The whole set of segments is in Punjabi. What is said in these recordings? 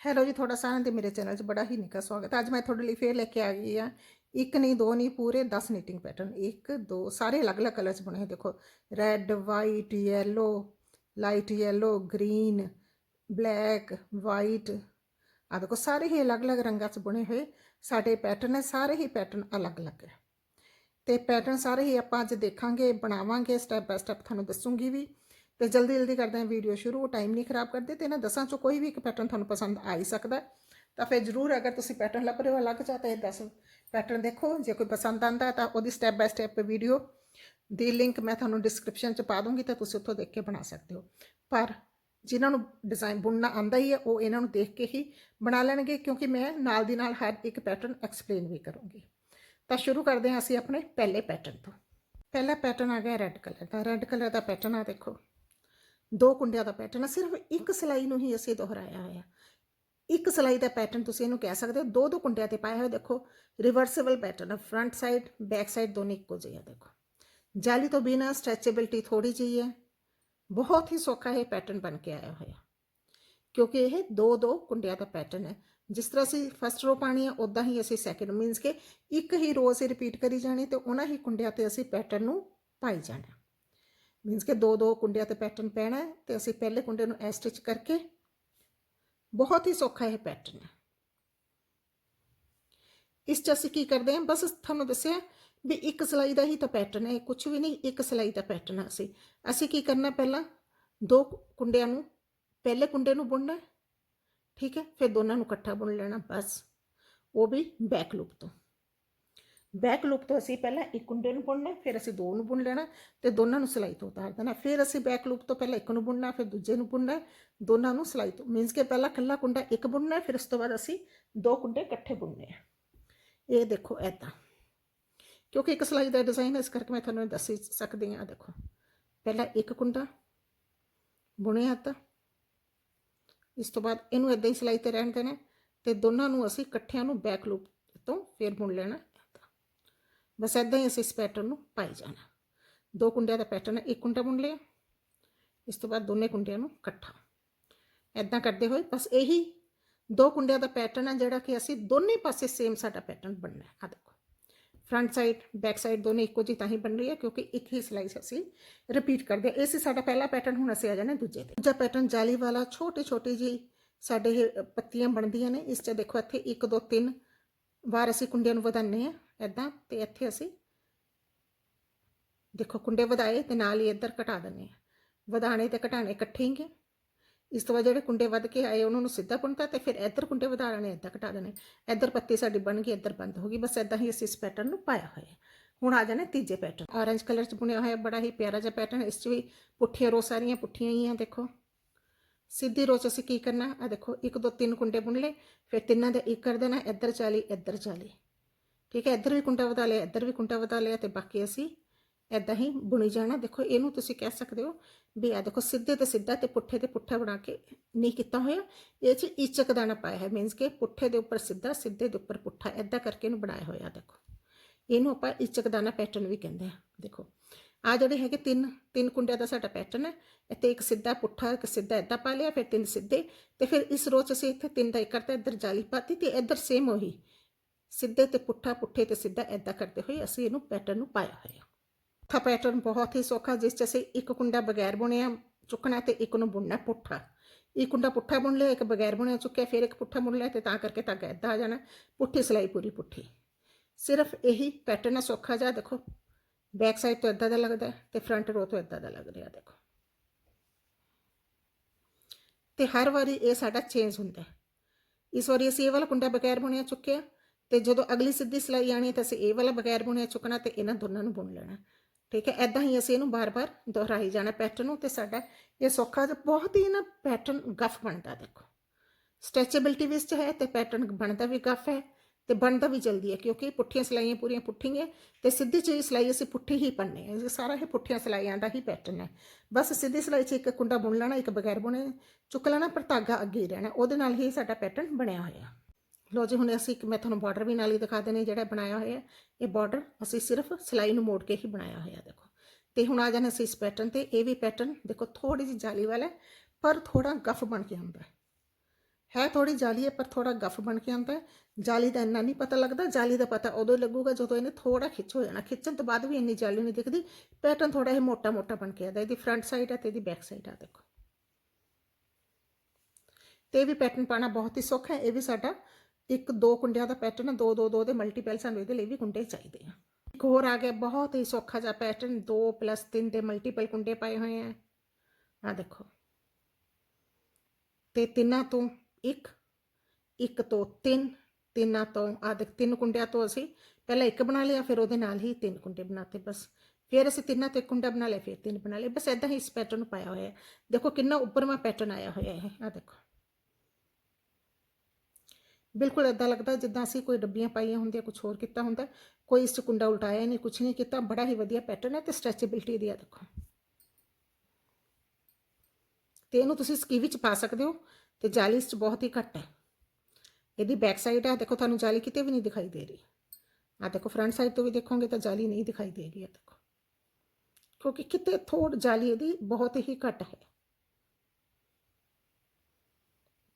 ਹੈਲੋ ਜੀ ਤੁਹਾਡਾ ਸਾਰਿਆਂ ਦੇ ਮੇਰੇ ਚੈਨਲ 'ਚ ਬੜਾ ਹੀ ਨਿੱਘਾ ਸਵਾਗਤ ਹੈ ਅੱਜ ਮੈਂ ਤੁਹਾਡੇ ਲਈ ਫੇਰ ਲੈ ਕੇ ਆ ਗਈ ਆ ਇੱਕ ਨਹੀਂ ਦੋ ਨਹੀਂ ਪੂਰੇ 10 ਨੀਟਿੰਗ ਪੈਟਰਨ ਇੱਕ ਦੋ ਸਾਰੇ ਅਲੱਗ-ਅਲੱਗ ਕਲਰ 'ਚ ਬਣੇ ਹੋਏ ਦੇਖੋ red white yellow light yellow green black white ਆ ਦੇਖੋ ਸਾਰੇ ਹੀ ਅਲੱਗ-ਅਲੱਗ ਰੰਗਾਂ 'ਚ ਬਣੇ ਹੋਏ ਸਾਡੇ ਪੈਟਰਨ ਹੈ ਸਾਰੇ ਹੀ ਪੈਟਰਨ ਅਲੱਗ-ਅਲੱਗ ਹੈ ਤੇ ਪੈਟਰਨ ਸਾਰੇ ਹੀ ਆਪਾਂ ਅੱਜ ਦੇਖਾਂਗੇ ਬਣਾਵਾਂਗੇ ਸਟੈਪ ਬਾय ਸਟੈਪ ਤੁਹਾਨੂੰ ਦੱਸੂਗੀ ਵੀ ਤੇ ਜਲਦੀ ਜਲਦੀ ਕਰਦੇ ਹਾਂ ਵੀਡੀਓ ਸ਼ੁਰੂ ਟਾਈਮ ਨਹੀਂ ਖਰਾਬ ਕਰਦੇ ਤੇ ਇਹਨਾਂ ਦਸਾਂ ਚੋਂ ਕੋਈ ਵੀ ਇੱਕ ਪੈਟਰਨ ਤੁਹਾਨੂੰ ਪਸੰਦ ਆ ਹੀ ਸਕਦਾ ਤਾਂ ਫਿਰ ਜਰੂਰ ਅਗਰ ਤੁਸੀਂ ਪੈਟਰਨ ਲੱਭ ਰਹੇ ਹੋ ਅਲੱਗ ਜਾਂ ਤਾਂ ਇਹ 10 ਪੈਟਰਨ ਦੇਖੋ, ਜੇ ਕੋਈ ਪਸੰਦ ਆਂਦਾ ਤਾਂ ਉਹਦੀ ਸਟੈਪ ਬਾय ਸਟੈਪ ਵੀਡੀਓ ਦੀ ਲਿੰਕ ਮੈਂ ਤੁਹਾਨੂੰ ਡਿਸਕ੍ਰਿਪਸ਼ਨ 'ਚ ਪਾ ਦੂੰਗੀ ਤਾਂ ਤੁਸੀਂ ਉੱਥੋਂ ਦੇਖ ਕੇ ਬਣਾ ਸਕਦੇ ਹੋ। ਪਰ ਜਿਨ੍ਹਾਂ ਨੂੰ ਡਿਜ਼ਾਈਨ ਬੁਣਨਾ ਆਂਦਾ ਹੀ ਹੈ, ਉਹ ਇਹਨਾਂ ਨੂੰ ਦੇਖ ਕੇ ਹੀ ਬਣਾ ਲੈਣਗੇ ਕਿਉਂਕਿ ਮੈਂ ਨਾਲ ਦੀ ਨਾਲ ਹਰ ਇੱਕ ਪੈਟਰਨ ਐਕਸਪਲੇਨ ਵੀ ਕਰੂੰਗੀ। ਤਾਂ ਸ਼ੁਰੂ ਕਰਦੇ ਹਾਂ ਅਸੀਂ ਆਪਣੇ ਪਹਿਲੇ ਪੈਟਰਨ ਤੋਂ। ਪਹਿਲਾ ਪੈਟਰਨ ਆ ਗਿਆ ਰੈੱਡ ਕਲਰ ਦਾ। ਰੈੱਡ ਕਲਰ ਦਾ ਪੈਟਰਨ ਆ ਦੇਖੋ। ਦੋ ਕੁੰਡਿਆਂ ਦਾ ਪੈਟਰਨ ਆ, ਸਿਰਫ ਇੱਕ ਸਿਲਾਈ ਨੂੰ ਹੀ ਅਸੀਂ ਦੁਹਰਾਇਆ ਹੋਇਆ। ਇੱਕ ਸਿਲਾਈ ਦਾ ਪੈਟਰਨ ਤੁਸੀਂ ਇਹਨੂੰ ਕਹਿ ਸਕਦੇ ਹੋ, ਦੋ ਦੋ ਕੁੰਡਿਆਂ ਤੇ ਪਾਇਆ ਹੋਇਆ, ਦੇਖੋ reversible pattern front side back side ਦੋਨੇ ਇੱਕੋ ਜਿਹੇ ਆ, ਦੇਖੋ। ਜਾਲੀ ਤੋਂ ਬਿਨਾ ਸਟ੍ਰੈਚੇਬਿਲਟੀ ਥੋੜੀ ਜਿਹੀ ਹੈ, ਬਹੁਤ ਹੀ ਸੌਖਾ ਇਹ ਪੈਟਰਨ ਬਣ ਕੇ ਆਇਆ ਹੋਇਆ। ਕਿਉਂਕਿ ਇਹ ਦੋ ਦੋ ਕੁੰਡਿਆਂ ਦਾ ਪੈਟਰਨ ਹੈ, ਜਿਸ ਤਰ੍ਹਾਂ ਅਸੀਂ ਫਸਟ ਰੋ ਪਾਣੀ ਹੈ ਉਦਾਂ ਹੀ ਅਸੀਂ ਸੈਕਿੰਡ ਮੀਨਸ ਕਿ ਇੱਕ ਹੀ ਰੋ ਅਸੀਂ ਰਿਪੀਟ ਕਰੀ ਜਾਣੀ ਤੇ ਉਹਨਾਂ ਹੀ ਕੁੰਡਿਆਂ ਤੇ ਅਸੀਂ ਪੈਟਰਨ ਨੂੰ ਪਾਈ ਜਾਣਾ। ਮੀਨਸ ਕਿ ਦੋ ਦੋ ਕੁੰਡਿਆਂ ਤੇ ਪੈਟਰਨ ਪੈਣਾ ਹੈ ਤੇ ਅਸੀਂ ਪਹਿਲੇ ਕੁੰਡੇ ਨੂੰ ਐ ਸਟਿਚ ਕਰਕੇ ਬਹੁਤ ਹੀ ਸੌਖਾ ਇਹ ਪੈਟਰਨ ਹੈ। ਇਸ ਚ ਅਸੀਂ ਕੀ ਕਰਦੇ ਹਾਂ? ਬਸ ਤੁਹਾਨੂੰ ਦੱਸਿਆ ਵੀ ਇੱਕ ਸਿਲਾਈ ਦਾ ਹੀ ਤਾਂ ਪੈਟਰਨ ਹੈ ਕੁਝ ਵੀ ਨਹੀਂ, ਇੱਕ ਸਿਲਾਈ ਦਾ ਪੈਟਰਨ ਅਸੀਂ। ਅਸੀਂ ਕੀ ਕਰਨਾ ਪਹਿਲਾਂ? ਦੋ ਕੁੰਡਿਆਂ ਨੂੰ, ਪਹਿਲੇ ਕੁੰਡੇ ਨੂੰ ਬੁਣਨਾ ਠੀਕ ਹੈ? ਫਿਰ ਦੋਨਾਂ ਨੂੰ ਇਕੱਠਾ ਬੁਣ ਲੈਣਾ, ਬਸ। ਉਹ ਵੀ ਬੈਕ ਲੂਪ ਤੋਂ। ਬੈਕ ਲੂਪ ਤੋਂ ਅਸੀਂ ਪਹਿਲਾਂ ਇੱਕ ਕੁੰਡੇ ਨੂੰ ਬੁਣਨਾ, ਫਿਰ ਅਸੀਂ ਦੋ ਨੂੰ ਬੁਣ ਲੈਣਾ ਤੇ ਦੋਨਾਂ ਨੂੰ ਸਿਲਾਈ ਤੋਂ ਉਤਾਰ ਦੇਣਾ। ਫਿਰ ਅਸੀਂ ਬੈਕ ਲੂਪ ਤੋਂ ਪਹਿਲਾਂ ਇੱਕ ਨੂੰ ਬੁਣਨਾ, ਫਿਰ ਦੂਜੇ ਨੂੰ ਬੁਣਨਾ, ਦੋਨਾਂ ਨੂੰ ਸਿਲਾਈ ਤੋਂ। ਮੀਨਸ ਕਿ ਪਹਿਲਾਂ ਇਕੱਲਾ ਕੁੰਡਾ ਇੱਕ ਬੁਣਨਾ, ਫਿਰ ਉਸ ਤੋਂ ਬਾਅਦ ਅਸੀਂ ਦੋ ਕੁੰਡੇ ਇਕੱਠੇ ਬੁਣਨੇ ਆ। ਇਹ ਦੇਖੋ ਐਦਾਂ ਕਿਉਂਕਿ ਇੱਕ ਸਿਲਾਈ ਦਾ ਡਿਜ਼ਾਈਨ ਇਸ ਕਰਕੇ ਮੈਂ ਤੁਹਾਨੂੰ ਇਹ ਦੱਸ ਸਕਦੀ ਹਾਂ ਦੇਖੋ। ਪਹਿਲਾਂ ਇੱਕ ਕੁੰਡਾ ਬੁਣਿਆ ਤਾਂ ਇਸ ਤੋਂ ਬਾਅਦ ਇਹਨੂੰ ਇਦਾਂ ਹੀ ਸਿਲਾਈ ਤੇ ਰਹਿਣ ਦੇਣਾ ਹੈ ਤੇ ਦੋਨਾਂ ਨੂੰ ਅਸੀਂ ਇਕੱਠਿਆਂ ਨੂੰ ਬੈਕ ਲੂਪ ਤੋਂ ਫੇਰ ਬੁਣ ਲੈਣਾ। ਬਸ ਇਦਾਂ ਹੀ ਅਸੀਂ ਇਸ ਪੈਟਰਨ ਨੂੰ ਪਾਈ ਜਾਣਾ। ਦੋ ਕੁੰਡਿਆਂ ਦਾ ਪੈਟਰਨ ਇੱਕ ਕੁੰਡਾ ਬੁਣ ਲਿਆ, ਇਸ ਤੋਂ ਬਾਅਦ ਦੋਨੇ ਕੁੰਡਿਆਂ ਨੂੰ ਇਕੱਠਾ। ਇਦਾਂ ਕਰਦੇ ਹੋਏ ਬਸ ਇਹੀ ਦੋ ਕੁੰਡਿਆਂ ਦਾ ਪੈਟਰਨ ਹੈ ਜਿਹੜਾ ਕਿ ਅਸੀਂ ਦੋਨੇ ਪਾਸੇ ਸੇਮ ਸਾਡਾ ਪੈਟਰਨ ਬਣਨਾ ਹੈ। ਆ ਦੇਖੋ। ਫਰੰਟ ਸਾਈਡ ਬੈਕ ਸਾਈਡ ਦੋਨੇ ਇੱਕੋ ਜਿਹੀ ਤਾਂ ਹੀ ਬਣ ਰਹੀ ਹੈ, ਕਿਉਂਕਿ ਇੱਕ ਹੀ ਸਿਲਾਈ ਅਸੀਂ ਰਿਪੀਟ ਕਰਦੇ ਹਾਂ। ਇਹ ਸੀ ਸਾਡਾ ਪਹਿਲਾ ਪੈਟਰਨ ਹੁਣ ਅਸੀਂ ਆ ਜਾਣਾ ਦੂਜੇ ਤੇ। ਦੂਜਾ ਪੈਟਰਨ ਜਾਲੀ ਵਾਲਾ ਛੋਟੇ ਛੋਟੀ ਜੀ ਸਾਡੇ ਇਹ ਪੱਤੀਆਂ ਬਣਦੀਆਂ ਨੇ। ਇਸ 'ਚ ਦੇਖੋ ਇੱਥੇ 1 2 3 ਵਾਰ ਅਸੀਂ ਕੁੰਡਿਆਂ ਨੂੰ ਵਧਾਉਂਦੇ ਆ ਐਦਾਂ ਤੇ ਇੱਥੇ ਅਸੀਂ ਦੇਖੋ ਕੁੰਡੇ ਵਧਾਏ ਤੇ ਨਾਲ ਹੀ ਇੱਧਰ ਘਟਾ ਦਿੰਦੇ ਆ ਵਧਾਣੇ ਤੇ ਘਟਾਣੇ ਇਕੱਠੇ ਹੀ ਗੇ ਇਸ ਤੋਂ ਬਾਅਦ ਜਿਹੜੇ ਕੁੰਡੇ ਵੱਧ ਕੇ ਆਏ ਉਹਨਾਂ ਨੂੰ ਸਿੱਧਾ ਪੁੰਨਤਾ ਤੇ ਫਿਰ ਇੱਧਰ ਕੁੰਡੇ ਵਧਾ ਲੈਣੇ ਇੱਧਰ ਘਟਾ ਦੇਣੇ। ਇੱਧਰ ਪੱਤੀ ਸਾਡੀ ਬਣ ਗਈ, ਇੱਧਰ ਬੰਦ ਹੋ ਗਈ, ਬਸ ਇਦਾਂ ਹੀ ਅਸੀਂ ਇਸ ਪੈਟਰਨ ਨੂੰ ਪਾਇਆ ਹੋਇਆ। ਹੁਣ ਆ ਜਾਣਾ ਤੀਜੇ ਪੈਟਰਨ ਔਰੇਂਜ ਕਲਰ ਚ ਬੁਣਿਆ ਹੋਇਆ ਬੜਾ ਹੀ ਪਿਆਰਾ ਜਿਹਾ ਪੈਟਰਨ ਇਸ ਚ ਵੀ ਪੁੱਠੀਆਂ ਰੋ ਸਾਰੀਆਂ ਪੁੱਠੀਆਂ ਹੀ ਆ, ਦੇਖੋ। ਸਿੱਧੀ ਰੋ ਅਸੀਂ ਕੀ ਕਰਨਾ? ਆ ਦੇਖੋ, ਇੱਕ ਦੋ ਤਿੰਨ ਕੁੰਡੇ ਬੁਣ ਲਏ, ਫਿਰ ਤਿੰਨਾਂ ਦੇ ਇੱਕ ਕਰ ਦੇਣਾ, ਇੱਧਰ ਚਾਲੀ ਇੱਧਰ ਚਾਲੀ। ਠੀਕ ਹੈ ਇੱਧਰ ਵੀ ਕੁੰਡਾ ਵਧਾ ਲਿਆ ਇੱਧਰ ਵੀ ਕੁੰਡਾ ਵਧਾ ਲਿਆ ਤੇ ਬਾਕੀ ਅਸੀਂ ਐਦਾਂ ਹੀ ਬੁਣੀ ਜਾਣਾ ਦੇਖੋ ਇਹਨੂੰ ਤੁਸੀਂ ਕਹਿ ਸਕਦੇ ਹੋ ਵੀ ਆ ਦੇਖੋ ਸਿੱਧੇ ਤੇ ਸਿੱਧਾ ਤੇ ਪੁੱਠੇ ਤੇ ਪੁੱਠਾ ਬਣਾ ਕੇ ਨਹੀਂ ਕੀਤਾ ਹੋਇਆ ਇਹ ਚ ਇਚਕ ਦਾਣਾ ਪਾਇਆ ਹੈ ਮੀਨਸ ਕਿ ਪੁੱਠੇ ਦੇ ਉੱਪਰ ਸਿੱਧਾ ਸਿੱਧੇ ਦੇ ਉੱਪਰ ਪੁੱਠਾ ਐਦਾਂ ਕਰਕੇ ਇਹਨੂੰ ਬਣਾਇਆ ਹੋਇਆ ਦੇਖੋ ਇਹਨੂੰ ਆਪਾਂ ਇਚਕ ਦਾਣਾ ਪੈਟਰਨ ਵੀ ਕਹਿੰਦੇ ਆ ਦੇਖੋ ਆ ਜਿਹੜੇ ਹੈਗੇ ਤਿੰਨ ਤਿੰਨ ਕੁੰਡਿਆਂ ਦਾ ਸਾਡਾ ਪੈਟਰਨ ਹੈ ਇੱਥੇ ਇੱਕ ਸਿੱਧਾ ਪੁੱਠਾ ਇੱਕ ਸਿੱਧਾ ਐਦਾਂ ਪਾ ਲਿਆ ਫਿਰ ਤਿੰਨ ਸਿੱਧੇ ਤੇ ਫਿਰ ਇਸ ਰੋ ਅਸੀਂ ਇੱਥੇ ਤਿੰਨ ਦਾ ਇੱਕ ਕਰਤਾ ਇੱਧਰ ਜਾਲੀ ਪਾਤੀ ਤੇ ਇੱਧਰ ਸੇਮ ਉਹੀ ਸਿੱਧੇ ਤੇ ਪੁੱਠਾ ਪੁੱਠੇ ਤੇ ਸਿੱਧਾ ਐਦਾਂ ਕਰਦੇ ਹੋਏ ਅਸੀਂ ਇਹਨੂੰ ਪੈਟਰਨ ਨੂੰ ਪਾਇਆ ਹੋਇਆ। ਚੌਥਾ ਪੈਟਰਨ ਬਹੁਤ ਹੀ ਸੌਖਾ, ਜਿਸ 'ਚ ਅਸੀਂ ਇੱਕ ਕੁੰਡਾ ਬਗੈਰ ਬੁਣਿਆ ਚੁੱਕਣਾ ਤੇ ਇੱਕ ਨੂੰ ਬੁਣਨਾ ਪੁੱਠਾ। ਇੱਕ ਕੁੰਡਾ ਪੁੱਠਾ ਬੁਣ ਲਿਆ, ਇੱਕ ਬਗੈਰ ਬੁਣਿਆ ਚੁੱਕਿਆ, ਫਿਰ ਇੱਕ ਪੁੱਠਾ ਬੁਣ ਲਿਆ ਤੇ ਤਾਂ ਕਰਕੇ ਤਾਂ ਇੱਦਾਂ ਆ ਜਾਣਾ, ਪੁੱਠੀ ਸਿਲਾਈ ਪੂਰੀ ਪੁੱਠੀ। ਸਿਰਫ ਇਹੀ ਪੈਟਰਨ ਹੈ ਸੌਖਾ ਜਿਹਾ, ਦੇਖੋ। ਬੈਕ ਸਾਈਡ ਤੋਂ ਇੱਦਾਂ ਦਾ ਲੱਗਦਾ ਹੈ ਤੇ ਫਰੰਟ ਰੋ ਤੋਂ ਇੱਦਾਂ ਦਾ ਲੱਗ ਰਿਹਾ, ਦੇਖੋ। ਤੇ ਹਰ ਵਾਰੀ ਇਹ ਸਾਡਾ ਚੇਂਜ ਹੁੰਦਾ ਇਸ ਵਾਰੀ ਅਸੀਂ ਇਹ ਵਾਲਾ ਕੁੰਡਾ ਬਗੈਰ ਬੁਣਿਆ ਚੁੱਕਿਆ ਤੇ ਜਦੋਂ ਅਗਲੀ ਸਿੱਧੀ ਸਿਲਾਈ ਆਣੀ ਤਾਂ ਅਸੀਂ ਇਹ ਵਾਲਾ ਬਗੈਰ ਬੁਣਿਆ ਚੁੱਕਣਾ ਤੇ ਇਹਨਾਂ ਦੋਨਾਂ ਨੂੰ ਬੁਣ ਲੈਣਾ। ਠੀਕ ਹੈ ਐਦਾਂ ਹੀ ਅਸੀਂ ਇਹਨੂੰ ਬਾਰ-ਬਾਰ ਦੁਹਰਾਈ ਜਾਣਾ ਪੈਟਰਨ ਨੂੰ ਤੇ ਸਾਡਾ ਇਹ ਸੌਖਾ ਜਿਹਾ ਬਹੁਤ ਹੀ ਨਾ ਪੈਟਰਨ ਗਫ ਬਣਦਾ ਦੇਖੋ। ਸਟ੍ਰੈਚੇਬਿਲਟੀ ਵਿੱਚ ਹੈ ਤੇ ਪੈਟਰਨ ਬਣਦਾ ਵੀ ਗਫ ਹੈ ਤੇ ਬਣਦਾ ਵੀ ਜਲਦੀ ਹੈ ਕਿਉਂਕਿ ਪੁੱਠੀਆਂ ਸਿਲਾਈਆਂ ਪੂਰੀਆਂ ਪੁੱਠੀਆਂ ਤੇ ਸਿੱਧੀ ਚੀਜ਼ ਸਿਲਾਈ ਅਸੀਂ ਪੁੱਠੀ ਹੀ ਪੰਨੇ ਹੈ। ਇਹ ਸਾਰਾ ਇਹ ਪੁੱਠੀਆਂ ਸਿਲਾਈਆਂ ਦਾ ਹੀ ਪੈਟਰਨ ਹੈ। ਬਸ ਸਿੱਧੀ ਸਿਲਾਈ 'ਚ ਇੱਕ ਕੁੰਡਾ ਬੁਣ ਲੈਣਾ, ਇੱਕ ਬਗੈਰ ਬੁਣੇ, ਚੁੱਕ ਲੈਣਾ ਪਰ ਧਾਗਾ ਅੱਗੇ ਹੀ ਰਹਿਣਾ। ਉਹਦੇ ਨਾਲ ਹੀ ਸਾਡਾ ਪੈਟਰਨ ਬਣਿਆ ਹੋਇਆ। ਲੋ ਜੀ ਹੁਣ ਅਸੀਂ ਇੱਕ ਮੈਂ ਤੁਹਾਨੂੰ ਬਾਰਡਰ ਵੀ ਨਾਲ ਹੀ ਦਿਖਾ ਦੇਣੇ ਜਿਹੜਾ ਬਣਾਇਆ ਹੋਇਆ ਇਹ ਬਾਰਡਰ ਅਸੀਂ ਸਿਰਫ ਸਿਲਾਈ ਨੂੰ ਮੋੜ ਕੇ ਹੀ ਬਣਾਇਆ ਹੋਇਆ ਦੇਖੋ। ਤੇ ਹੁਣ ਆ ਜਾਣਾ ਅਸੀਂ ਇਸ ਪੈਟਰਨ ਤੇ। ਇਹ ਵੀ ਪੈਟਰਨ ਦੇਖੋ ਥੋੜੀ ਜਿਹੀ ਜਾਲੀ ਵਾਲਾ ਹੈ, ਪਰ ਥੋੜਾ ਗਫ ਬਣ ਕੇ ਆਉਂਦਾ ਹੈ। ਹੈ ਥੋੜੀ ਜਾਲੀ ਹੈ ਪਰ ਥੋੜਾ ਗਫ ਬਣ ਕੇ ਆਉਂਦਾ ਜਾਲੀ ਦਾ ਇੰਨਾ ਨਹੀਂ ਪਤਾ ਲੱਗਦਾ ਜਾਲੀ ਦਾ ਪਤਾ ਉਦੋਂ ਹੀ ਲੱਗੂਗਾ ਜਦੋਂ ਇਹਨੇ ਥੋੜਾ ਖਿੱਚ ਹੋ ਜਾਣਾ। ਖਿੱਚਣ ਤੋਂ ਬਾਅਦ ਵੀ ਇੰਨੀ ਜਾਲੀ ਨਹੀਂ ਦਿਖਦੀ। ਪੈਟਰਨ ਥੋੜਾ ਇਹ ਮੋਟਾ ਮੋਟਾ ਬਣ ਕੇ ਆਉਂਦਾ। ਇਹਦੀ ਫਰੰਟ ਸਾਈਡ ਹੈ ਤੇ ਇਹਦੀ ਬੈਕ ਸਾਈਡ ਆ ਦੇਖੋ। ਤੇ ਇਹ ਵੀ ਪੈਟਰਨ ਪਾਣਾ ਬਹੁਤ ਹੀ ਸੌਖਾ ਹੈ। ਇਹ ਵੀ ਸਾਡਾ ਇੱਕ ਦੋ ਕੁੰਡਿਆਂ ਦਾ ਪੈਟਰਨ ਹੈ ਦੋ ਦੋ ਦੋ ਦੇ ਮਲਟੀਪਲ ਸਾਨੂੰ ਇਹਦੇ ਲਈ ਵੀ ਕੁੰਡੇ ਚਾਹੀਦੇ ਆ। ਇੱਕ ਹੋਰ ਆ ਗਿਆ, ਬਹੁਤ ਹੀ ਸੌਖਾ ਜਿਹਾ ਪੈਟਰਨ 2 3 ਦੇ ਮਲਟੀਪਲ ਕੁੰਡੇ ਪਾਏ ਹੋਏ ਆ। ਆ ਦੇਖੋ। ਤੇ ਤਿੰਨਾਂ ਤੋਂ ਇੱਕ ਇੱਕ ਤੋਂ ਤਿੰਨ, ਤਿੰਨਾਂ ਤੋਂ ਆ ਦੇਖ, ਤਿੰਨ ਕੁੰਡਿਆਂ ਤੋਂ ਅਸੀਂ ਪਹਿਲਾਂ ਇੱਕ ਬਣਾ ਲਿਆ, ਫਿਰ ਉਹਦੇ ਨਾਲ ਹੀ ਤਿੰਨ ਕੁੰਡੇ ਬਣਾਤੇ ਬਸ। ਫਿਰ ਅਸੀਂ ਤਿੰਨਾਂ ਤੋਂ ਇੱਕ ਕੁੰਡਾ ਬਣਾ ਲਿਆ, ਫਿਰ ਤਿੰਨ ਬਣਾ ਲਏ ਬਸ ਇਦਾਂ ਹੀ ਇਸ ਪੈਟਰਨ ਨੂੰ ਪਾਇਆ ਹੋਇਆ। ਹੈ ਦੇਖੋ ਕਿੰਨਾ ਉੱਪਰਵਾਂ ਪੈਟਰਨ ਆਇਆ ਹੋਇਆ ਹੈ ਆ ਦੇਖੋ। ਬਿਲਕੁਲ ਇਦਾਂ ਲੱਗਦਾ ਜਿੱਦਾਂ ਅਸੀਂ ਕੋਈ ਡੱਬੀਆਂ ਪਾਈਆਂ ਹੁੰਦੀਆਂ ਕੁਝ ਹੋਰ ਕੀਤਾ ਹੁੰਦਾ, ਕੋਈ ਇਸ 'ਚ ਕੁੰਡਾ ਉਲਟਾਇਆ ਨਹੀਂ ਕੁਝ ਨਹੀਂ ਕੀਤਾ, ਬੜਾ ਹੀ ਵਧੀਆ ਪੈਟਰਨ ਹੈ ਤੇ ਸਟ੍ਰੈਚੇਬਿਲਟੀ ਦੀ ਆ ਦੇਖੋ। ਤੇ ਇਹਨੂੰ ਤੁਸੀਂ ਸਕੀ ਵਿੱਚ ਪਾ ਸਕਦੇ ਹੋ ਤੇ ਜਾਲੀ ਇਸ 'ਚ ਬਹੁਤ ਹੀ ਘੱਟ ਹੈ। ਇਹਦੀ ਬੈਕ ਸਾਈਡ ਹੈ, ਦੇਖੋ ਤੁਹਾਨੂੰ ਜਾਲੀ ਕਿਤੇ ਵੀ ਨਹੀਂ ਦਿਖਾਈ ਦੇ ਰਹੀ। ਆ ਦੇਖੋ ਫਰੰਟ ਸਾਈਡ ਤੋਂ ਵੀ ਦੇਖੋਗੇ ਤਾਂ ਜਾਲੀ ਨਹੀਂ ਦਿਖਾਈ ਦੇਗੀ ਆ ਦੇਖੋ। ਕਿਉਂਕਿ ਕਿਤੇ ਥੋੜ ਜਾਲੀ ਇਹਦੀ ਬਹੁਤ ਹੀ ਘੱਟ ਹੈ।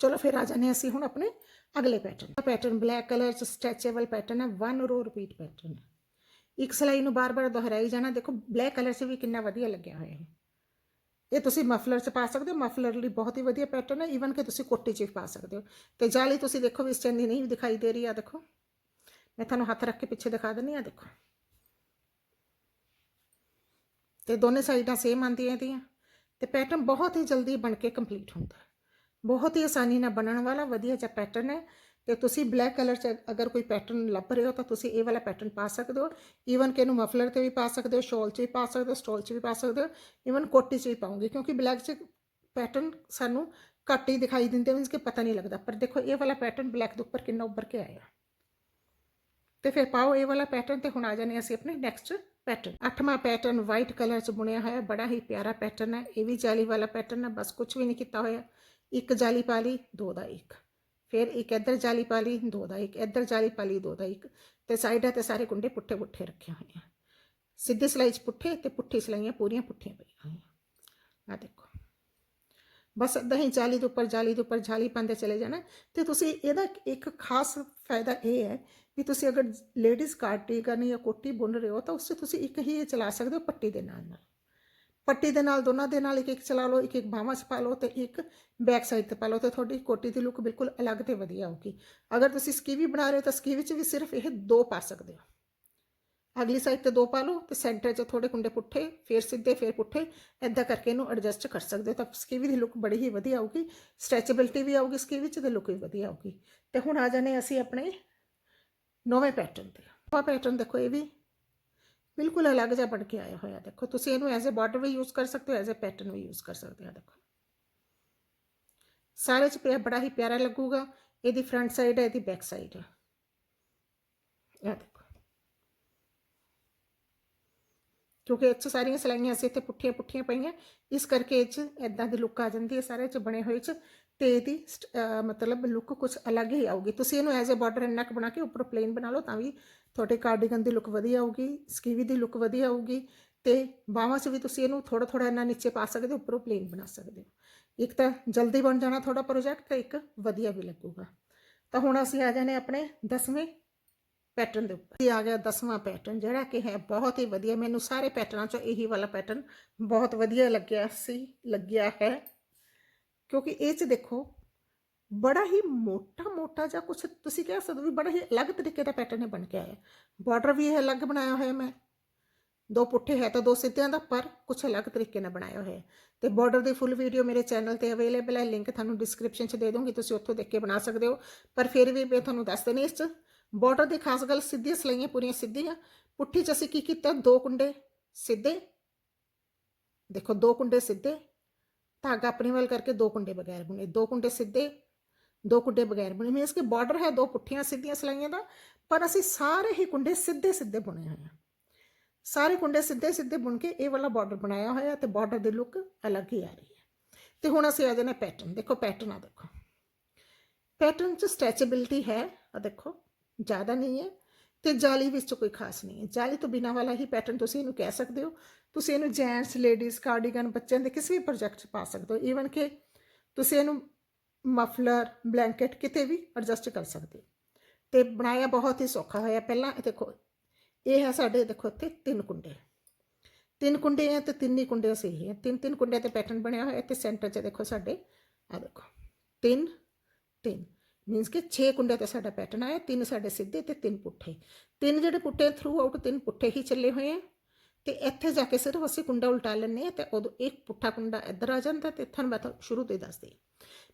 ਚਲੋ ਫਿਰ ਆ ਜਾਂਦੇ ਹਾਂ ਅਸੀਂ ਹੁਣ ਆਪਣੇ ਅਗਲੇ ਪੈਟਰਨ ਦਾ ਪੈਟਰਨ ਬਲੈਕ ਕਲਰ ਚ ਸਟ੍ਰੈਚੇਬਲ ਪੈਟਰਨ ਹੈ ਵਨ ਰੋ ਰਿਪੀਟ ਪੈਟਰਨ ਹੈ। ਇੱਕ ਸਲਾਈ ਨੂੰ ਬਾਰ-ਬਾਰ ਦੁਹਰਾਈ ਜਾਣਾ, ਦੇਖੋ ਬਲੈਕ ਕਲਰ 'ਚ ਵੀ ਕਿੰਨਾ ਵਧੀਆ ਲੱਗਿਆ ਹੋਇਆ ਹੈ। ਇਹ ਤੁਸੀਂ ਮਫਲਰ 'ਚ ਪਾ ਸਕਦੇ ਹੋ ਮਫਲਰ ਲਈ ਬਹੁਤ ਹੀ ਵਧੀਆ ਪੈਟਰਨ ਹੈ ਈਵਨ ਕਿ ਤੁਸੀਂ ਕੋਟੀ 'ਚ ਵੀ ਪਾ ਸਕਦੇ ਹੋ। ਤੇ ਜਾਲੀ ਤੁਸੀਂ ਦੇਖੋ ਵੀ ਇਸ 'ਚ ਇੰਨੀ ਨਹੀਂ ਦਿਖਾਈ ਦੇ ਰਹੀ ਆ ਦੇਖੋ। ਮੈਂ ਤੁਹਾਨੂੰ ਹੱਥ ਰੱਖ ਕੇ ਪਿੱਛੇ ਦਿਖਾ ਦਿੰਦੀ ਆ ਦੇਖੋ। ਤੇ ਦੋਨੇ ਸਾਈਡਾਂ ਸੇਮ ਆਉਂਦੀਆਂ ਇਹਦੀਆਂ। ਤੇ ਪੈਟਰਨ ਬਹੁਤ ਹੀ ਜਲਦੀ ਬਣ ਕੇ ਕੰਪਲੀਟ ਹੁੰਦਾ ਹੈ। ਬਹੁਤ ਹੀ ਆਸਾਨੀ ਨਾਲ ਬਣਨ ਵਾਲਾ, ਵਧੀਆ ਜਿਹਾ ਪੈਟਰਨ ਹੈ। ਤੇ ਤੁਸੀਂ ਬਲੈਕ ਕਲਰ ਚ ਅਗਰ ਕੋਈ ਪੈਟਰਨ ਲੱਭ ਰਹੇ ਹੋ, ਤਾਂ ਤੁਸੀਂ ਇਹ ਵਾਲਾ ਪੈਟਰਨ ਪਾ ਸਕਦੇ ਹੋ। ਈਵਨ ਕਿ ਇਹਨੂੰ ਮਫਲਰ ਤੇ ਵੀ ਪਾ ਸਕਦੇ ਹੋ ਸ਼ਾਲ 'ਚ ਵੀ ਪਾ ਸਕਦੇ ਹੋ ਸਟੋਲ 'ਚ ਵੀ ਪਾ ਸਕਦੇ ਹੋ। ਈਵਨ ਕੋਟੀ 'ਚ ਵੀ ਪਾਉਂਗੇ ਕਿਉਂਕਿ ਬਲੈਕ 'ਚ ਪੈਟਰਨ ਸਾਨੂੰ ਘੱਟ ਹੀ ਦਿਖਾਈ ਦਿੰਦੇ ਮੀਨਸ ਕਿ ਪਤਾ ਨਹੀਂ ਲੱਗਦਾ। ਪਰ ਦੇਖੋ, ਇਹ ਵਾਲਾ ਪੈਟਰਨ ਬਲੈਕ ਦੇ ਉੱਪਰ ਕਿੰਨਾ ਉੱਭਰ ਕੇ ਆਇਆ। ਤੇ ਫਿਰ ਪਾਓ ਇਹ ਵਾਲਾ ਪੈਟਰਨ ਤੇ ਹੁਣ ਆ ਜਾਣੇ ਅਸੀਂ ਆਪਣੇ ਨੈਕਸਟ ਪੈਟਰਨ ਅੱਠਵਾਂ ਪੈਟਰਨ ਵਾਈਟ ਕਲਰ 'ਚ ਬੁਣਿਆ ਹੋਇਆ, ਬੜਾ ਹੀ ਪਿਆਰਾ ਪੈਟਰਨ ਹੈ। ਇਹ ਵੀ ਜਾਲੀ ਵਾਲਾ ਪੈਟਰਨ ਹੈ, ਬਸ ਕੁਝ ਵੀ ਨਹੀਂ ਕੀਤਾ ਹੋਇਆ। ਇੱਕ ਜਾਲੀ ਪਾ ਲਈ, ਦੋ ਦਾ ਇੱਕ। ਫਿਰ ਇੱਕ ਇੱਧਰ ਜਾਲੀ ਪਾ ਲਈ, ਦੋ ਦਾ ਇੱਕ। ਇੱਧਰ ਜਾਲੀ ਪਾ ਲਈ, ਦੋ ਦਾ ਇੱਕ। ਤੇ ਸਾਈਡਾਂ ਤੇ ਸਾਰੇ ਕੁੰਡੇ ਪੁੱਠੇ ਪੁੱਠੇ ਰੱਖੇ ਹੋਏ ਆ। ਸਿੱਧੀ ਸਲਾਈ 'ਚ ਪੁੱਠੇ ਤੇ ਪੁੱਠੀ ਸਲਾਈਆਂ ਪੂਰੀਆਂ ਪੁੱਠੀਆਂ ਪਈਆਂ ਹੋਈਆਂ। ਆ ਦੇਖੋ। ਬਸ ਏਦਾਂ ਹੀ ਜਾਲੀ ਦੇ ਉੱਪਰ, ਜਾਲੀ ਦੇ ਉੱਪਰ, ਜਾਲੀ ਪਾਉਂਦੇ ਚਲੇ ਜਾਣਾ। ਤੇ ਤੁਸੀਂ ਇਹਦਾ ਇੱਕ ਖਾਸ ਫਾਇਦਾ ਇਹ ਹੈ ਵੀ ਤੁਸੀਂ ਅਗਰ ਲੇਡੀਜ਼ ਕਾਰਟੀ ਕਾਰਟੀਗਨ ਜਾਂ ਕੋਟੀ ਬੁਣ ਰਹੇ ਹੋ ਤਾਂ ਉਸ 'ਚ ਤੁਸੀਂ ਇੱਕ ਹੀ ਇਹ ਚਲਾ ਸਕਦੇ ਹੋ ਪੱਟੀ ਦੇ ਨਾਲ ਨਾਲ ਪੱਟੀ ਦੇ ਨਾਲ, ਦੋਨਾਂ ਦੇ ਨਾਲ ਇੱਕ ਇੱਕ ਚਲਾ ਲਓ ਇੱਕ ਇੱਕ ਬਾਹਾਂ 'ਚ ਪਾ ਲਓ ਤੇ ਇੱਕ ਬੈਕ ਸਾਈਡ ਤੇ ਪਾ ਲਓ ਤੇ ਤੁਹਾਡੀ ਕੋਟੀ ਦੀ ਲੁੱਕ ਬਿਲਕੁਲ ਅਲੱਗ ਤੇ ਵਧੀਆ ਆਊਗੀ। ਅਗਰ ਤੁਸੀਂ ਸਕੀਵੀ ਬਣਾ ਰਹੇ ਹੋ ਤਾਂ ਸਕੀਵੀ 'ਚ ਵੀ ਸਿਰਫ ਇਹ ਦੋ ਪਾ ਸਕਦੇ ਹੋ। ਅਗਲੀ ਸਾਈਡ ਤੇ ਦੋ ਪਾ ਲਓ ਤੇ ਸੈਂਟਰ 'ਚ ਥੋੜੇ ਕੁੰਡੇ ਪੁੱਠੇ, ਫਿਰ ਸਿੱਧੇ, ਫਿਰ ਪੁੱਠੇ ਐਦਾਂ ਕਰਕੇ ਇਹਨੂੰ ਐਡਜਸਟ ਕਰ ਸਕਦੇ ਹੋ ਤਾਂ ਸਕੀਵੀ ਦੀ ਲੁੱਕ ਬੜੀ ਹੀ ਵਧੀਆ ਆਊਗੀ ਸਟ੍ਰੈਚੇਬਿਲਟੀ ਵੀ ਆਊਗੀ ਸਕੀਵੀ 'ਚ ਤੇ ਲੁੱਕ ਵੀ ਵਧੀਆ ਆਊਗੀ। ਤੇ ਹੁਣ ਆ ਜਾਣੇ ਅਸੀਂ ਆਪਣੇ ਨੌਵੇਂ ਪੈਟਰਨ ਤੇ। ਨੌਵਾਂ ਪੈਟਰਨ ਦੇਖੋ ਇਹ ਵੀ ਬਿਲਕੁਲ ਅਲੱਗ ਜਿਹਾ ਬਣ ਕੇ ਆਇਆ ਹੋਇਆ, ਦੇਖੋ ਤੁਸੀਂ ਇਹਨੂੰ ਐਜ਼ ਅ ਬਾਰਡਰ ਵੀ ਯੂਜ਼ ਕਰ ਸਕਦੇ ਹੋ ਐਜ਼ ਅ ਪੈਟਰਨ ਵੀ ਯੂਜ਼ ਕਰ ਸਕਦੇ ਹੋ, ਦੇਖੋ। ਸਾਰੇ ਚ ਪਿਆ, ਬੜਾ ਹੀ ਪਿਆਰਾ ਲੱਗੂਗਾ, ਇਹਦੀ ਫਰੰਟ ਸਾਈਡ ਹੈ, ਇਹਦੀ ਬੈਕ ਸਾਈਡ ਹੈ। ਇਹ ਦੇਖੋ। ਕਿਉਂਕਿ ਇਹ 'ਚ ਸਾਰੀਆਂ ਸਲਾਈਆਂ ਅਸੀਂ ਇੱਥੇ ਪੁੱਠੀਆਂ ਪੁੱਠੀਆਂ ਪਈਆਂ, ਇਸ ਕਰਕੇ ਇਹ 'ਚ ਇਦਾਂ ਦੀ ਲੁੱਕ ਆ ਜਾਂਦੀ ਹੈ ਸਾਰੇ 'ਚ ਬਣੇ ਹੋਏ 'ਚ। ਤੇ ਇਹਦੀ ਸਟ- ਮਤਲਬ ਲੁੱਕ ਕੁਝ ਅਲੱਗ ਹੀ ਆਊਗੀ। ਤੁਸੀਂ ਇਹਨੂੰ ਐਜ਼ ਅ ਬਾਰਡਰ ਇੰਨਾ ਕੁ ਬਣਾ ਕੇ ਉੱਪਰ ਪਲੇਨ ਬਣਾ ਲਓ ਤਾਂ ਵੀ ਤੁਹਾਡੇ ਕਾਰਡੀਗਨ ਦੀ ਲੁੱਕ ਵਧੀਆ ਆਊਗੀ ਸਕੀਵੀ ਦੀ ਲੁੱਕ ਵਧੀਆ ਆਊਗੀ ਤੇ ਬਾਹਾਂ 'ਚ ਵੀ ਤੁਸੀਂ ਇਹਨੂੰ ਥੋੜਾ ਥੋੜਾ ਇੰਨਾ ਨੀਚੇ ਪਾ ਸਕਦੇ ਹੋ, ਉੱਪਰੋਂ ਪਲੇਨ ਬਣਾ ਸਕਦੇ ਹੋ। ਇੱਕ ਤਾਂ ਜਲਦੀ ਬਣ ਜਾਣਾ ਤੁਹਾਡਾ ਪ੍ਰੋਜੈਕਟ ਤੇ ਇੱਕ ਵਧੀਆ ਵੀ ਲੱਗੂਗਾ। ਤਾਂ ਹੁਣ ਅਸੀਂ ਆ ਜਾਣੇ ਆਪਣੇ 10ਵੇਂ ਪੈਟਰਨ ਦੇ ਉੱਪਰ। ਇਹ ਆ ਗਿਆ 10ਵਾਂ ਪੈਟਰਨ ਜਿਹੜਾ ਕਿ ਹੈ ਬਹੁਤ ਹੀ ਵਧੀਆ। ਮੈਨੂੰ ਸਾਰੇ ਪੈਟਰਨਾਂ 'ਚੋਂ ਇਹੀ ਵਾਲਾ ਪੈਟਰਨ ਬਹੁਤ ਵਧੀਆ ਲੱਗਿਆ ਸੀ, ਲੱਗਿਆ ਹੈ। ਕਿਉਂਕਿ ਇਹ 'ਚ ਦੇਖੋ, ਬੜਾ ਹੀ ਮੋਟਾ ਮੋਟਾ ਜਾਂ ਕੁਝ ਤੁਸੀਂ ਕਹਿ ਸਕਦੇ ਹੋ ਵੀ ਬੜਾ ਹੀ ਅਲੱਗ ਤਰੀਕੇ ਦਾ ਪੈਟਰਨ ਬਣ ਕੇ ਆਇਆ। ਬਾਰਡਰ ਵੀ ਇਹ ਅਲੱਗ ਬਣਾਇਆ ਹੋਇਆ ਮੈਂ। ਦੋ ਪੁੱਠੇ ਹੈ ਤਾਂ ਦੋ ਸਿੱਧਿਆਂ ਦਾ, ਪਰ ਕੁਝ ਅਲੱਗ ਤਰੀਕੇ ਨਾਲ ਬਣਾਇਆ ਹੋਇਆ ਹੈ। ਤੇ ਬਾਰਡਰ ਦੀ ਫੁੱਲ ਵੀਡੀਓ ਮੇਰੇ ਚੈਨਲ ਤੇ ਅਵੇਲੇਬਲ ਹੈ ਲਿੰਕ ਤੁਹਾਨੂੰ ਡਿਸਕ੍ਰਿਪਸ਼ਨ 'ਚ ਦੇ ਦੂੰਗੀ ਤੁਸੀਂ ਉੱਥੋਂ ਦੇਖ ਕੇ ਬਣਾ ਸਕਦੇ ਹੋ। ਪਰ ਫਿਰ ਵੀ ਮੈਂ ਤੁਹਾਨੂੰ ਦੱਸ ਦਿੰਦੀ ਇਸ 'ਚ ਬਾਰਡਰ ਦੀ ਖਾਸ ਗੱਲ ਸਿੱਧੀਆਂ ਸਲਾਈਆਂ ਪੂਰੀਆਂ ਸਿੱਧੀਆਂ। ਪੁੱਠੀ 'ਚ ਅਸੀਂ ਕੀ ਕੀਤਾ? ਦੋ ਕੁੰਡੇ ਸਿੱਧੇ। ਦੇਖੋ, ਦੋ ਕੁੰਡੇ ਸਿੱਧੇ। ਧਾਗਾ ਆਪਣੇ ਵੱਲ ਕਰਕੇ ਦੋ ਕੁੰਡੇ ਬਗੈਰ ਬੁਣੇ, ਦੋ ਕੁੰਡੇ ਸਿੱਧੇ, ਦੋ ਕੁੰਡੇ ਬਗੈਰ ਬੁਣੇ। ਮੀਨਸ ਕਿ ਬਾਰਡਰ ਹੈ, ਦੋ ਪੁੱਠੀਆਂ ਸਿੱਧੀਆਂ ਸਲਾਈਆਂ ਦਾ, ਪਰ ਅਸੀਂ ਸਾਰੇ ਹੀ ਕੁੰਡੇ ਸਿੱਧੇ ਸਿੱਧੇ ਬੁਣੇ ਹੋਏ ਆ ਸਾਰੇ ਕੁੰਡੇ ਸਿੱਧੇ ਸਿੱਧੇ ਬੁਣ ਕੇ ਇਹ ਵਾਲਾ ਬਾਰਡਰ ਬਣਾਇਆ ਹੋਇਆ ਤੇ ਬਾਰਡਰ ਦੀ ਲੁੱਕ ਅਲੱਗ ਹੀ ਆ ਰਹੀ ਹੈ। ਤੇ ਹੁਣ ਅਸੀਂ ਆ ਜਾਣਾ ਪੈਟਰਨ ਦੇਖੋ ਪੈਟਰਨ ਆ ਦੇਖੋ। ਪੈਟਰਨ 'ਚ ਸਟ੍ਰੈਚੇਬਿਲਟੀ ਹੈ ਆ ਦੇਖੋ, ਜ਼ਿਆਦਾ ਨਹੀਂ ਹੈ। ਤੇ ਜਾਲੀ ਵਿੱਚ ਕੋਈ ਖਾਸ ਨਹੀਂ ਹੈ। ਜਾਲੀ ਤੋਂ ਬਿਨਾ ਵਾਲਾ ਹੀ ਪੈਟਰਨ ਤੁਸੀਂ ਇਹਨੂੰ ਕਹਿ ਸਕਦੇ ਹੋ। ਤੁਸੀਂ ਇਹਨੂੰ ਜੈਂਟਸ ਲੇਡੀਜ਼ ਕਾਰਡੀਗਨ ਬੱਚਿਆਂ ਦੇ ਕਿਸੇ ਵੀ ਪ੍ਰੋਜੈਕਟ 'ਚ ਪਾ ਸਕਦੇ ਹੋ। ਈਵਨ ਕਿ ਤੁਸੀਂ ਇਹਨੂੰ ਮਫਲਰ ਬਲੈਂਕਟ ਕਿਤੇ ਵੀ ਐਡਜਸਟ ਕਰ ਸਕਦੇ ਹੋ। ਤੇ ਬਣਾਇਆ ਬਹੁਤ ਹੀ ਸੌਖਾ ਹੋਇਆ। ਪਹਿਲਾਂ ਇਹ ਦੇਖੋ, ਇਹ ਹੈ ਸਾਡੇ ਦੇਖੋ ਇੱਥੇ ਤਿੰਨ ਕੁੰਡੇ। ਤਿੰਨ ਕੁੰਡੇ ਆ ਤੇ ਤਿੰਨ ਹੀ ਕੁੰਡੇ ਸਹੀ ਹੈ ਤਿੰਨ ਤਿੰਨ ਕੁੰਡੇ ਤੇ ਪੈਟਰਨ ਬਣਿਆ ਹੋਇਆ ਤੇ ਸੈਂਟਰ 'ਚ ਦੇਖੋ ਸਾਡੇ ਆ ਦੇਖੋ। ਤਿੰਨ ਤਿੰਨ। ਮੀਨਸ ਕਿ 6 ਕੁੰਡੇ ਤੇ ਸਾਡਾ ਪੈਟਰਨ ਆਇਆ ਤਿੰਨ ਸਾਡੇ ਸਿੱਧੇ ਤੇ ਤਿੰਨ ਪੁੱਠੇ। ਤਿੰਨ ਜਿਹੜੇ ਪੁੱਠੇ ਥਰੂ ਆਊਟ ਤਿੰਨ ਪੁੱਠੇ ਹੀ ਚੱਲੇ ਹੋਏ ਆ। ਤੇ ਇੱਥੇ ਜਾ ਕੇ ਸਿਰਫ ਅਸੀਂ ਕੁੰਡਾ ਉਲਟਾ ਲੈਂਦੇ ਆ ਤੇ ਉਦੋਂ ਇੱਕ ਪੁੱਠਾ ਕੁੰਡਾ ਇੱਧਰ ਆ ਜਾਂਦਾ ਤੇ ਤੁਹਾਨੂੰ ਮੈਂ ਤਾਂ ਸ਼ੁਰੂ ਤੋਂ ਹੀ ਦੱਸਦੀ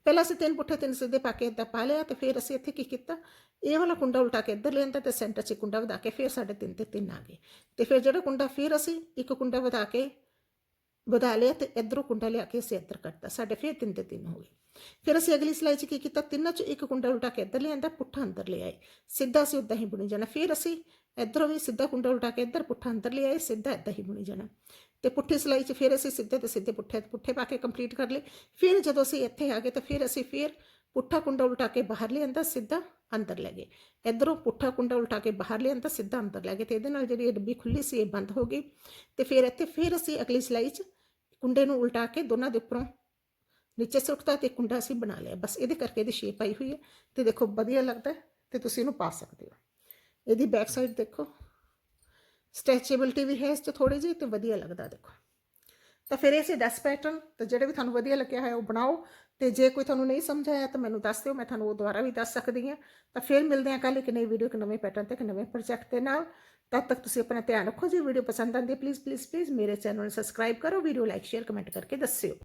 ਪਹਿਲਾਂ ਅਸੀਂ ਤਿੰਨ ਪੁੱਠੇ, ਤਿੰਨ ਸਿੱਧੇ ਪਾ ਕੇ ਇੱਦਾਂ ਪਾ ਲਿਆ ਤੇ ਫਿਰ ਅਸੀਂ ਇੱਥੇ ਕੀ ਕੀਤਾ? ਇਹ ਵਾਲਾ ਕੁੰਡਾ ਉਲਟਾ ਕੇ ਇੱਧਰ ਲਿਆਂਦਾ ਤੇ ਸੈਂਟਰ 'ਚ ਕੁੰਡਾ ਵਧਾ ਕੇ ਫਿਰ ਸਾਡੇ ਤਿੰਨ ਤੇ ਤਿੰਨ ਆ ਗਏ। ਤੇ ਫਿਰ ਜਿਹੜਾ ਕੁੰਡਾ ਫਿਰ ਅਸੀਂ ਇੱਕ ਕੁੰਡਾ ਵਧਾ ਕੇ ਵਧਾ ਲਿਆ ਤੇ ਇੱਧਰੋਂ ਕੁੰਡਾ ਲਿਆ ਕੇ ਅਸੀਂ ਇੱਧਰ ਕੱਟਤਾ। ਸਾਡੇ ਫਿਰ ਤਿੰਨ ਤੇ ਤਿੰਨ ਹੋ ਗਏ। ਫਿਰ ਅਸੀਂ ਅਗਲੀ ਸਿਲਾਈ 'ਚ ਕੀ ਕੀਤਾ? ਤਿੰਨਾਂ 'ਚ ਇੱਕ ਕੁੰਡਾ ਉਲਟਾ ਕੇ ਇੱਧਰ ਲਿਆਂਦਾ, ਪੁੱਠਾ ਅੰਦਰ ਲਿਆਏ ਸਿੱਧਾ ਅਸੀਂ ਉਦਾਂ ਹੀ ਬੁਣੀ ਜਾਣਾ। ਫਿਰ ਅਸੀਂ ਇੱਧਰੋਂ ਵੀ ਸਿੱਧਾ ਕੁੰਡਾ ਉਲਟਾ ਕੇ ਇੱਧਰ, ਪੁੱਠਾ ਅੰਦਰ ਲਿਆਏ ਸਿੱਧਾ ਇੱਦਾਂ ਹੀ ਬੁਣੀ ਜਾਣਾ। ਤੇ ਪੁੱਠੀ ਸਿਲਾਈ 'ਚ ਫਿਰ ਅਸੀਂ ਸਿੱਧੇ ਤੇ ਸਿੱਧੇ ਪੁੱਠੇ ਤੇ ਪੁੱਠੇ ਪਾ ਕੇ ਕੰਪਲੀਟ ਕਰ ਲਏ। ਫਿਰ ਜਦੋਂ ਅਸੀਂ ਇੱਥੇ ਆ ਗਏ ਤਾਂ ਫਿਰ ਅਸੀਂ ਫਿਰ ਪੁੱਠਾ ਕੁੰਡਾ ਉਲਟਾ ਕੇ ਬਾਹਰ ਲਿਆਂਦਾ, ਸਿੱਧਾ ਅੰਦਰ ਲੈ ਗਏ। ਇੱਧਰੋਂ ਪੁੱਠਾ ਕੁੰਡਾ ਉਲਟਾ ਕੇ ਬਾਹਰ ਲਿਆਂਦਾ, ਸਿੱਧਾ ਅੰਦਰ ਲੈ ਗਏ। ਤੇ ਇਹਦੇ ਨਾਲ ਜਿਹੜੀ ਇਹ ਡੱਬੀ ਖੁੱਲੀ ਸੀ, ਇਹ ਬੰਦ ਹੋ ਗਈ। ਤੇ ਫਿਰ ਇੱਥੇ ਫਿਰ ਅਸੀਂ ਅਗਲੀ ਸਿਲਾਈ 'ਚ ਕੁੰਡੇ ਨੂੰ ਉਲਟਾ ਕੇ ਦੋਨਾਂ ਦੇ ਉੱਪਰੋਂ ਨੀਚੇ ਸੁੱਟਤਾ ਤੇ ਕੁੰਡਾ ਅਸੀਂ ਬਣਾ ਲਿਆ, ਬਸ ਇਹਦੇ ਕਰਕੇ ਇਹਦੀ ਸ਼ੇਪ ਆਈ ਹੋਈ ਹੈ ਤੇ ਦੇਖੋ ਵਧੀਆ ਲੱਗਦਾ ਹੈ ਤੇ ਤੁਸੀਂ ਇਹਨੂੰ ਪਾ ਸਕਦੇ ਹੋ। ਇਹਦੀ ਬੈਕ ਸਾਈਡ ਦੇਖੋ ਸਟ੍ਰੈਚੇਬਿਲਟੀ ਵੀ ਹੈ ਇਸ 'ਚ ਥੋੜੀ ਜਿਹੀ ਤੇ ਵਧੀਆ ਲੱਗਦਾ ਦੇਖੋ। ਤਾਂ ਫਿਰ ਇਹ ਸੀ ਡਸ ਪੈਟਰਨ ਤੇ ਜਿਹੜੇ ਵੀ ਤੁਹਾਨੂੰ ਵਧੀਆ ਲੱਗਿਆ ਹੈ ਉਹ ਬਣਾਓ, ਤੇ ਜੇ ਕੋਈ ਤੁਹਾਨੂੰ ਨਹੀਂ ਸਮਝ ਆਇਆ ਤਾਂ ਮੈਨੂੰ ਦੱਸ ਦਿਓ, ਮੈਂ ਤੁਹਾਨੂੰ ਉਹ ਦੁਬਾਰਾ ਵੀ ਦੱਸ ਸਕਦੀ ਹਾਂ। ਤਾਂ ਫਿਰ ਮਿਲਦੇ ਹਾਂ ਕੱਲ ਇੱਕ ਨਈ ਵੀਡੀਓ ਇੱਕ ਨਵੇਂ ਪੈਟਰਨ ਤੇ, ਇੱਕ ਨਵੇਂ ਪ੍ਰੋਜੈਕਟ ਦੇ ਨਾਲ। ਤਦ ਤੱਕ ਤੁਸੀਂ ਆਪਣਾ ਧਿਆਨ ਰੱਖੋ, ਜੇ ਵੀਡੀਓ ਪਸੰਦ ਆਉਂਦੀ ਹੈ ਪਲੀਜ਼ ਪਲੀਜ਼ ਪਲੀਜ਼ ਮੇਰੇ ਚੈਨਲ ਨੂੰ ਸਬਸਕ੍ਰਾਈਬ ਕਰੋ ਵੀਡੀਓ ਲਾਈਕ ਸ਼ੇਅਰ ਕਮੈਂਟ ਕਰਕੇ ਦੱਸਿਓ।